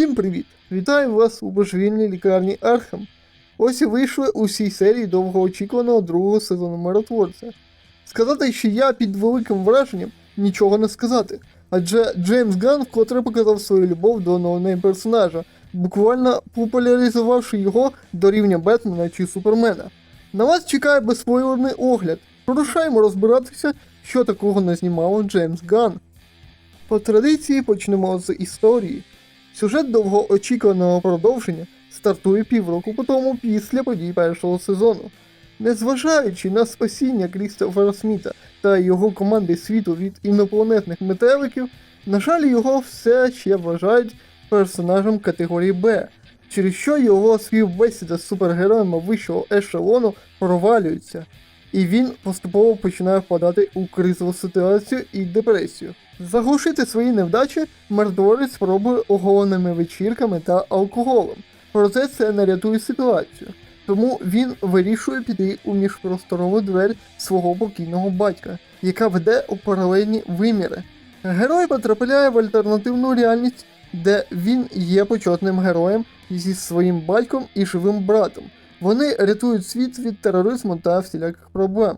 Всім привіт! Вітаю вас у божевільній лікарні Архам. Ось і вийшли усі серії довгоочікуваного другого сезону миротворця. Сказати, що я під великим враженням нічого не сказати, адже Джеймс Ганн вкотре показав свою любов до ноунейм персонажа, буквально популяризувавши його до рівня Бетмена чи Супермена. На вас чекає безспойлерний огляд. Порушаємо розбиратися, що такого не знімав Джеймс Ганн. По традиції почнемо з історії. Сюжет довгоочікуваного продовження стартує півроку по тому після подій першого сезону. Незважаючи на спасіння Крістофера Сміта та його команди світу від інопланетних метеликів, на жаль, його все ще вважають персонажем категорії Б, через що його співбесіда з супергероями вищого ешелону провалюється, і він поступово починає впадати у кризову ситуацію і депресію. Заглушити свої невдачі миротворець спробує оголеними вечірками та алкоголем. Проте це не рятує ситуацію. Тому він вирішує піти у міжпросторову двері свого покійного батька, яка веде у паралельні виміри. Герой потрапляє в альтернативну реальність, де він є почетним героєм зі своїм батьком і живим братом. Вони рятують світ від тероризму та всіляких проблем.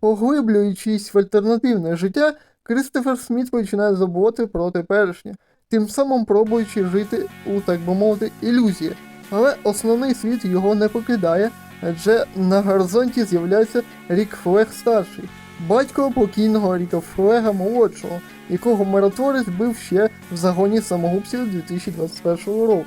Поглиблюючись в альтернативне життя, Кристофер Сміт починає забувати про теперішнє, тим самим пробуючи жити у, так би мовити, ілюзії. Але основний світ його не покидає, адже на горизонті з'являється Рік Флег старший, батько покійного Ріка Флега молодшого, якого миротворець бив ще в загоні самогубців 2021 року.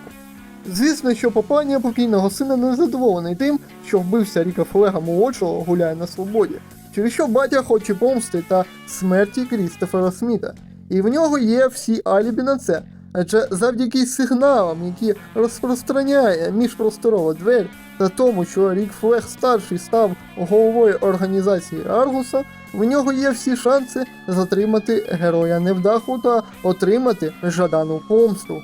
Звісно, що папаня покійного сина не задоволений тим, що вбився Ріка Флега молодшого гуляє на свободі, через що батя хоче помсти та смерті Крістофера Сміта. І в нього є всі алібі на це. Адже завдяки сигналам, які розпространяє міжпросторова двері, та тому, що Рік Флег старший став головою організації Аргуса, в нього є всі шанси затримати героя невдаху та отримати жадану помсту.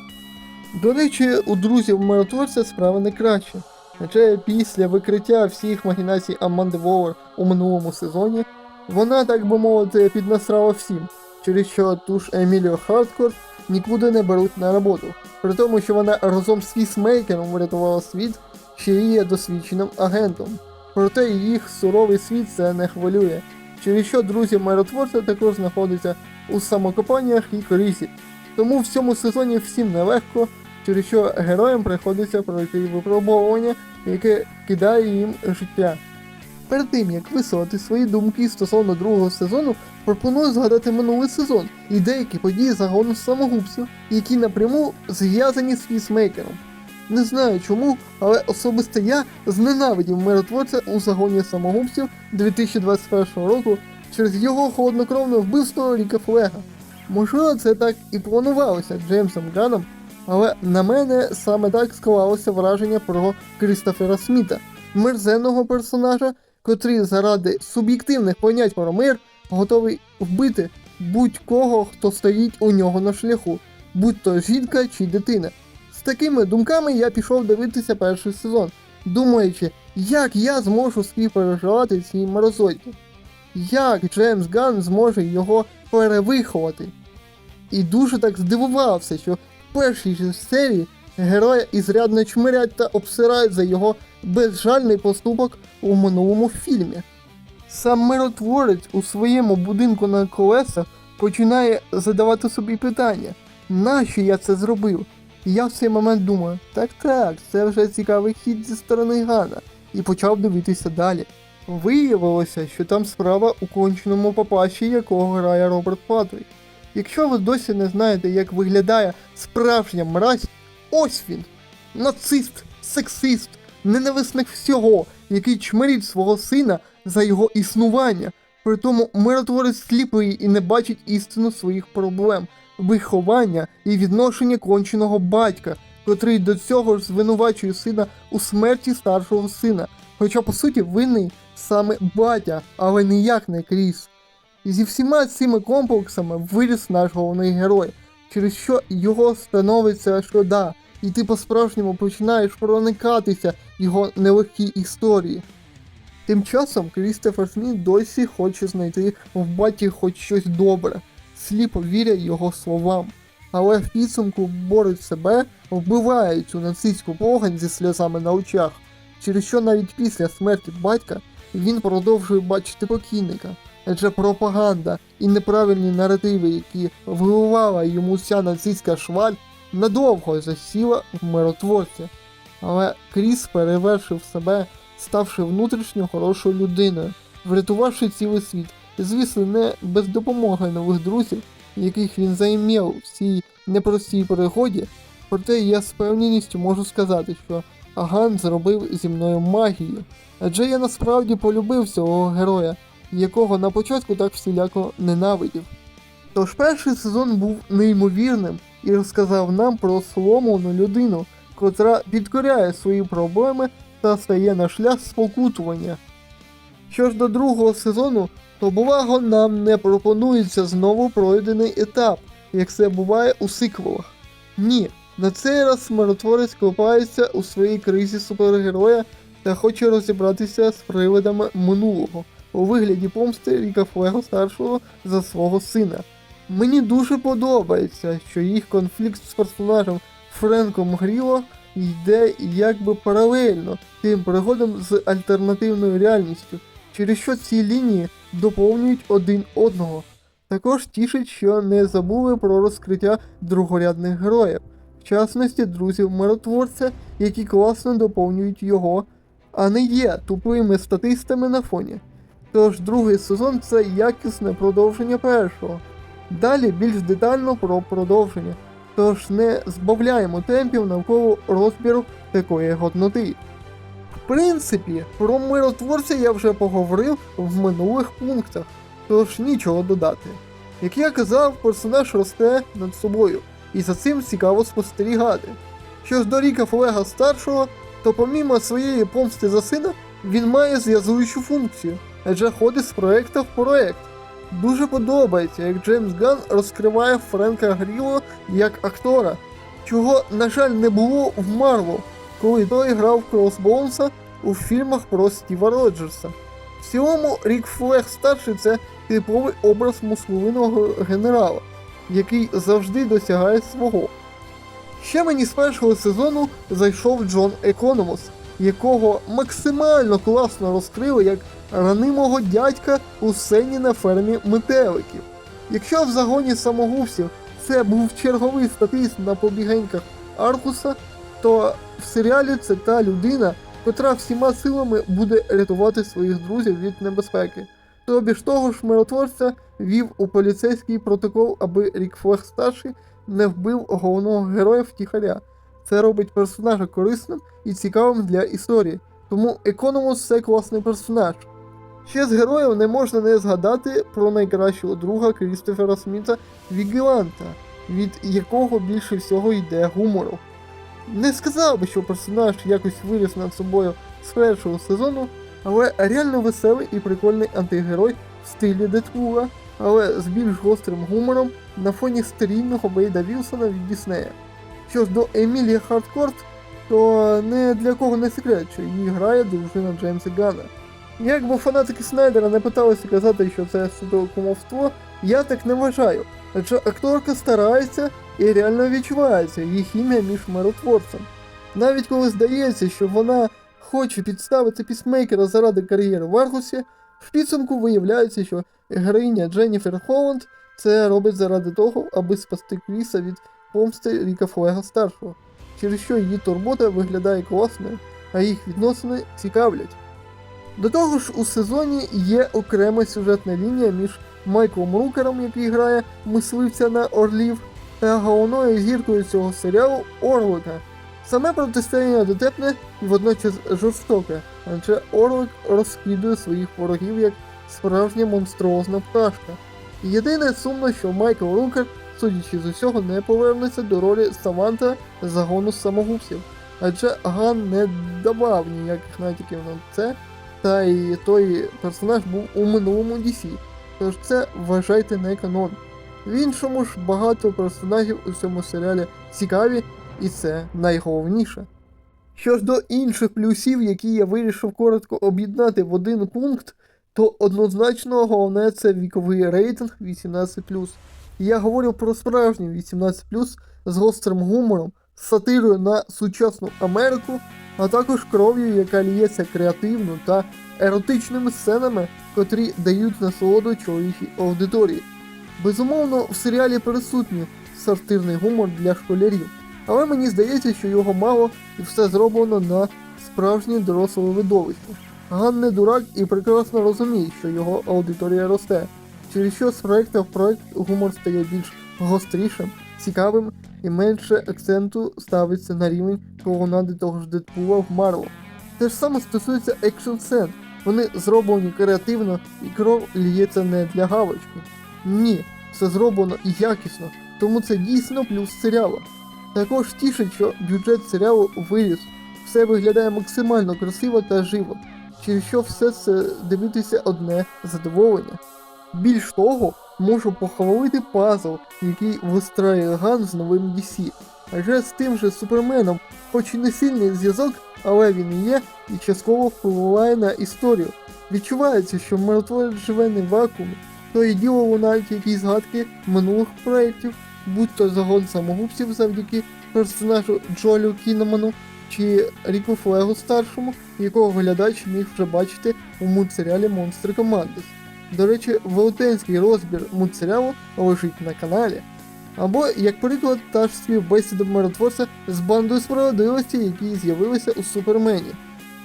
До речі, у друзів миротворця справа не краще. Адже після викриття всіх магінацій Аманди Волер у минулому сезоні, вона, так би мовити, піднасрала всім, через що ту ж Емілію Хардкор нікуди не беруть на роботу, при тому, що вона разом з пісмейкером врятувала світ, ще й є досвідченим агентом. Проте їх суровий світ це не хвилює, через що друзі миротворця також знаходяться у самокопаннях і кризі. Тому в цьому сезоні всім нелегко, через що героям приходиться пройти випробовування, яке кидає їм життя. Перед тим як висловити свої думки стосовно другого сезону, пропоную згадати минулий сезон і деякі події загону самогубців, які напряму зв'язані з пісмейкером. Не знаю чому, але особисто я зненавидів миротворця у загоні самогубців 2021 року через його холоднокровне вбивство Ріка Флега. Можливо, це так і планувалося Джеймсом Ганом, але на мене саме так склалося враження про Крістофера Сміта, мерзенного персонажа, котрий заради суб'єктивних понять про мир готовий вбити будь-кого, хто стоїть у нього на шляху, будь то жінка чи дитина. З такими думками я пішов дивитися перший сезон, думаючи, як я зможу співпереживати цій морозоті, як Джеймс Ганн зможе його перевиховати. І дуже так здивувався, що першій же серії героя ізрядно чмирять та обсирають за його безжальний поступок у минулому фільмі. Сам миротворець у своєму будинку на колесах починає задавати собі питання, нащо я це зробив? І я в цей момент думаю, так так, це вже цікавий хід зі сторони Гана, і почав дивитися далі. Виявилося, що там справа у конченому папаші, якого грає Роберт Патрік. Якщо ви досі не знаєте, як виглядає справжня мразь, ось він. Нацист, сексист, ненависник всього, який чмирить свого сина за його існування. При тому миротворець сліпий і не бачить істину своїх проблем, виховання і відношення конченого батька, котрий до цього ж звинувачує сина у смерті старшого сина. Хоча по суті винний саме батя, але ніяк не Кріс. І зі всіма цими комплексами виріс наш головний герой, через що його становиться шкода, і ти по-справжньому починаєш проникатися його нелегкій історії. Тим часом Крістофер Сміт досі хоче знайти в баті хоч щось добре, сліпо віря його словам. але в підсумку борють себе, вбивають цю нацистську погань зі сльозами на очах, через що навіть після смерті батька він продовжує бачити покійника. Адже пропаганда і неправильні наративи, які вливала йому ця нацистська шваль, надовго засіла в миротворці. Але Кріс перевершив себе, ставши внутрішньо хорошою людиною, врятувавши цілий світ, і, звісно, не без допомоги нових друзів, яких він займів в цій непростій пригоді. Проте я з певністю можу сказати, що Аган зробив зі мною магію. Адже я насправді полюбив цього героя, якого на початку так всіляко ненавидів. Тож перший сезон був неймовірним і розказав нам про сломану людину, котра підкоряє свої проблеми та стає на шлях спокутування. Що ж до другого сезону, то буваго нам не пропонується знову пройдений етап, як це буває у сиквелах. Ні, на цей раз миротворець копається у своїй кризі супергероя та хоче розібратися з привидами минулого у вигляді помсти Ріка Флего старшого за свого сина. Мені дуже подобається, що їх конфлікт з персонажем Френком Гріло йде якби паралельно тим пригодам з альтернативною реальністю, через що ці лінії доповнюють один одного. Також тішить, що не забули про розкриття другорядних героїв, в частності друзів миротворця, які класно доповнюють його, а не є тупими статистами на фоні. Тож другий сезон це якісне продовження першого. Далі більш детально про продовження. Тож не збавляємо темпів навколо розбіру такої годноти. В принципі, про миротворця я вже поговорив в минулих пунктах, тож нічого додати. Як я казав, персонаж росте над собою, і за цим цікаво спостерігати. Що ж до Ріка Флега старшого, то помімо своєї помсти за сина, він має зв'язуючу функцію, адже ходить з проекта в проект. Дуже подобається, як Джеймс Ган розкриває Френка Гріло як актора, чого, на жаль, не було в Марвел, коли той грав Кросбоунса у фільмах про Стіва Роджерса. В цілому, Рік Флег старший це типовий образ мускулиного генерала, який завжди досягає свого. Ще мені з першого сезону зайшов Джон Економос, якого максимально класно розкрили як ранимого дядька у сцені на фермі метеликів. Якщо в загоні самогубців це був черговий статист на побігеньках Аркуса, то в серіалі це та людина, котра всіма силами буде рятувати своїх друзів від небезпеки. Тобі ж того ж миротворця вів у поліцейський протокол, аби Рік Флег старший не вбив головного героя втіхаря. Це робить персонажа корисним і цікавим для історії. Тому Економус це класний персонаж. Ще з героїв не можна не згадати про найкращого друга Крістофера Сміта Вігіланта, від якого більше всього йде гумору. Не сказав би, що персонаж якось виріс над собою з першого сезону, але реально веселий і прикольний антигерой в стилі Дедпула, але з більш гострим гумором на фоні старійного Бейда Вілсона від Діснея. Що ж до Емілії Хардкорт, то не для кого не секрет, що її грає дружина Джеймса Гана. Якби фанатики Снайдера не питалися казати, що це судокумовство, я так не вважаю. Адже акторка старається і реально відчувається її хімія між миротворцем. Навіть коли здається, що вона хоче підставити пісмейкера заради кар'єри в Аргусі, в підсумку виявляється, що героїня Дженніфер Холланд це робить заради того, аби спасти Кріса від помсти Ріка Флега старшого, через що її турбота виглядає класною, а їх відносини цікавлять. До того ж, у сезоні є окрема сюжетна лінія між Майклом Рукером, який грає мисливця на Орлів, та головною зіркою цього серіалу Орлика. Саме протистояння дотепне і водночас жорстоке, адже Орлик розкидує своїх ворогів як справжня монструозна пташка. Єдине сумно, що Майкл Рукер, судячи з усього, не повернеться до ролі Саманта загону самогубців, адже Ган не давав ніяких натяків на це, та і той персонаж був у минулому DC, тож це вважайте не канон. В іншому ж багато персонажів у цьому серіалі цікаві, і це найголовніше. Що ж до інших плюсів, які я вирішив коротко об'єднати в один пункт, то однозначно головне це віковий рейтинг 18. Я говорю про справжній 18 з гострим гумором, сатирою на сучасну Америку, а також кров'ю, яка ліється креативно та еротичними сценами, котрі дають насолоду чоловічій аудиторії. Безумовно, в серіалі присутній сатирний гумор для школярів, але мені здається, що його мало і все зроблено на справжнє доросле видовище. Ган не дурак і прекрасно розуміє, що його аудиторія росте, через що з проекту в проект гумор стає більш гострішим, цікавим і менше акценту ставиться на рівень колонади того ж Дедпула в Марвел. Те ж саме стосується екшн сцен. Вони зроблені креативно і кров ліється не для галочки. Ні, все зроблено і якісно, тому це дійсно плюс серіалу. Також тішить, що бюджет серіалу виріс, все виглядає максимально красиво та живо, через що все це дивитися одне задоволення. Більш того, можу похвалити пазл, який вистраює Ган з новим DC. Адже з тим же Суперменом, хоч і не сильний зв'язок, але він є і частково впливає на історію. Відчувається, що миротворець живе не в вакуумі, то і діло лунають якісь згадки минулих проєктів, будь то загон самогубців завдяки персонажу Джолю Кінеману чи Ріку Флегу старшому, якого глядач міг вже бачити у мультсеріалі Монстри Командос. До речі, велетенський розбір мультсеріалу лежить на каналі. Або, як приклад, та ж співбесіда миротворця з бандою справедливості, які з'явилися у Супермені.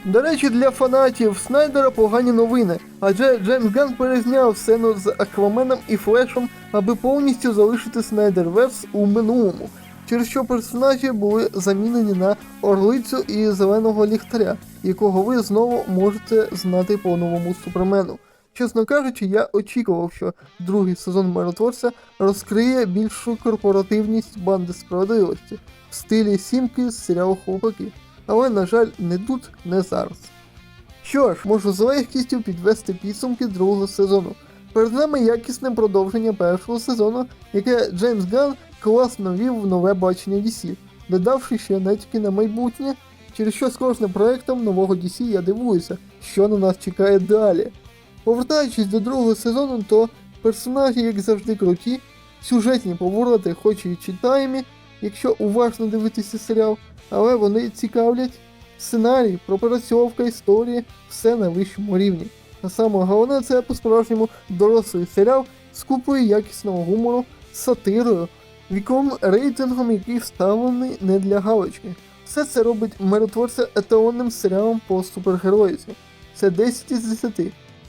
До речі, для фанатів Снайдера погані новини, адже Джеймс Ганн перезняв сцену з Акваменом і Флешем, аби повністю залишити Снайдерверс у минулому, через що персонажі були замінені на Орлицю і Зеленого ліхтаря, якого ви знову можете знати по новому Супермену. Чесно кажучи, я очікував, що другий сезон миротворця розкриє більшу корпоративність банди справедливості в стилі сімки з серіалу Хлопаки. Але, на жаль, не тут, не зараз. Що ж, можу з легкістю підвести підсумки другого сезону. Перед нами якісне продовження першого сезону, яке Джеймс Ганн класно вів в нове бачення DC, додавши ще натяки на майбутнє, через що з кожним проектом нового DC я дивуюся, що на нас чекає далі. Повертаючись до другого сезону, то персонажі, як завжди, круті, сюжетні повороти, хоч і читаємі, якщо уважно дивитися серіал, але вони цікавлять. Сценарій, пропрацьовка історії, все на вищому рівні. А саме головне це по-справжньому дорослий серіал з купою якісного гумору, сатирою, віковим рейтингом, який вставлений не для галочки. Все це робить миротворця еталонним серіалом по супергероїці. Це 10 із 10.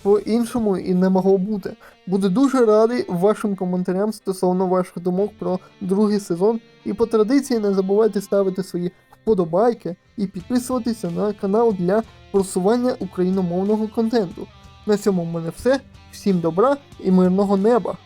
По-іншому і не могло бути. Буду дуже радий вашим коментарям стосовно ваших думок про другий сезон. І по традиції не забувайте ставити свої вподобайки і підписуватися на канал для просування україномовного контенту. На цьому в мене все. Всім добра і мирного неба!